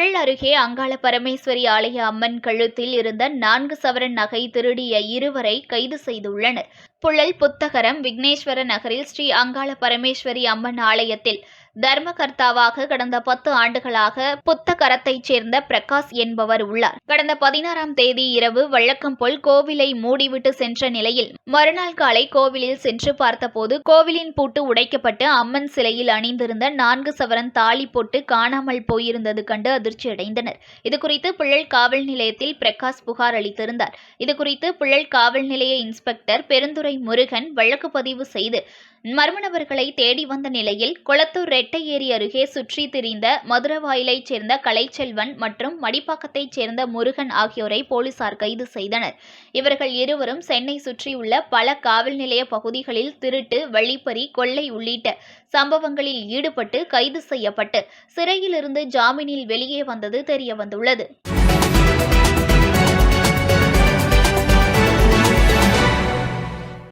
அருகே அங்காள பரமேஸ்வரி ஆலய அம்மன் கழுத்தில் இருந்த நான்கு சவரன் நகை திருடிய இருவரை கைது செய்துள்ளனர். புழல் புத்தகரம் விக்னேஸ்வர நகரில் ஸ்ரீ அங்காள பரமேஸ்வரி அம்மன் ஆலயத்தில் தர்மகர்த்தாவாக கடந்த பத்து ஆண்டுகளாக புத்தகரத்தைச் சேர்ந்த பிரகாஷ் என்பவர் உள்ளார். கடந்த பதினாறாம் தேதி இரவு வழக்கம் போல் கோவிலை மூடிவிட்டு சென்ற நிலையில் மறுநாள் காலை கோவிலில் சென்று பார்த்தபோது கோவிலின் பூட்டு உடைக்கப்பட்டு அம்மன் சிலையில் அணிந்திருந்த நான்கு சவரன் தாலி போட்டு காணாமல் போயிருந்தது கண்டு அதிர்ச்சியடைந்தனர். இதுகுறித்து பிள்ளல் காவல் நிலையத்தில் பிரகாஷ் புகார் அளித்திருந்தார். இதுகுறித்து பிள்ளல் காவல் நிலைய இன்ஸ்பெக்டர் பெருந்துரை முருகன் வழக்கு பதிவு செய்து மர்ம நபர்களை தேடி வந்த நிலையில் கொளத்தூர் ரெட்டை ஏரி அருகே சுற்றி திரிந்த மதுரவாயிலைச் சேர்ந்த கலைச்செல்வன் மற்றும் மடிப்பாக்கத்தைச் சேர்ந்த முருகன் ஆகியோரை போலீசார் கைது செய்தனர். இவர்கள் இருவரும் சென்னை சுற்றியுள்ள பல காவல் நிலைய பகுதிகளில் திருட்டு வழிப்பறி கொள்ளை உள்ளிட்ட சம்பவங்களில் ஈடுபட்டு கைது செய்யப்பட்டு சிறையிலிருந்து ஜாமீனில் வெளியே வந்தது தெரியவந்துள்ளது.